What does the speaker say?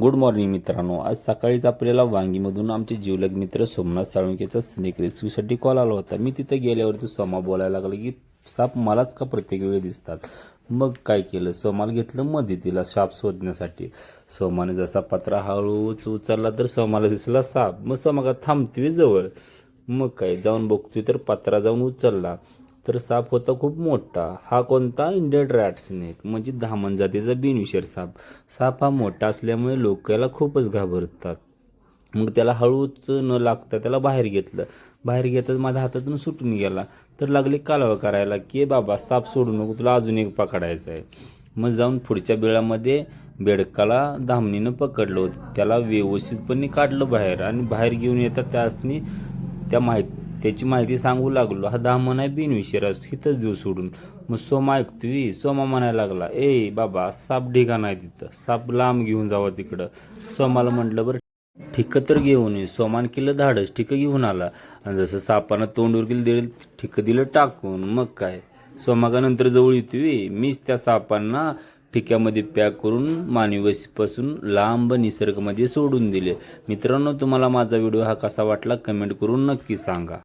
Good morning मित्रांनो. आज सकाळीच आपल्याला वांगीमधून आमचे जीवलग मित्र सोमनाथ साळुंकेचा स्नेक रेस्क्यूसाठी कॉल आला होता. मी तिथं गेल्यावरती सोमा बोलायला लागला की साप मलाच का प्रत्येक वेळी दिसतात? मग काय केलं? सोमाला घेतलं मध्ये तिला साप शोधण्यासाठी. सोमाने जसा पत्रा हळूच उचलला तर सोमाला दिसला साप. मग सोमा का थांबतोय जवळ? मग काय? जाऊन बघतोय तर पत्रा जाऊन उचलला. तर साप होता खूप मोठा. हा कोणता? Indian rat snake. म्हणजे धामण जातीचा बिनविषार साप. साप हा मोठा असल्यामुळे लोक याला खूपच घाबरतात. मग त्याला हळूच न लागता त्याला बाहेर घेतलं. बाहेर घेतच माझ्या हातातून सुटून गेला. तर लागले कालवा करायला की बाबा साप सोडू नको तुला अजून एक पकडायचा आहे. मग जाऊन पुढच्या बेळामध्ये बेडकाला धामणीनं पकडलं होतं. त्याला व्यवस्थितपणे काढलं बाहेर आणि बाहेर घेऊन येतात त्यासनी त्या माहिती त्याची माहिती सांगू लागलो. हा दहा दामन आहे असतो इथंच देऊ सोडून. मग सोमा ऐकतोय सोमा म्हणायला लागला ए बाबा साप ढिगा नाही तिथं. साप लांब घेऊन जावं तिकडं. सोमाला म्हटलं बरं ठिकं तर घेऊन ये. सोमान केलं धाडस ठिकं घेऊन आला. आणि जसं सापानं तोंडवर केलं दिलं ठिकं दिलं टाकून. मग काय? सोमागानंतर जवळ येतोय मीच त्या सापांना ठिक्यामध्ये पॅक करून मानवीपासून लांब निसर्गमध्ये सोडून दिले. मित्रांनो तुम्हाला माझा व्हिडिओ हा कसा वाटला कमेंट करून नक्की सांगा.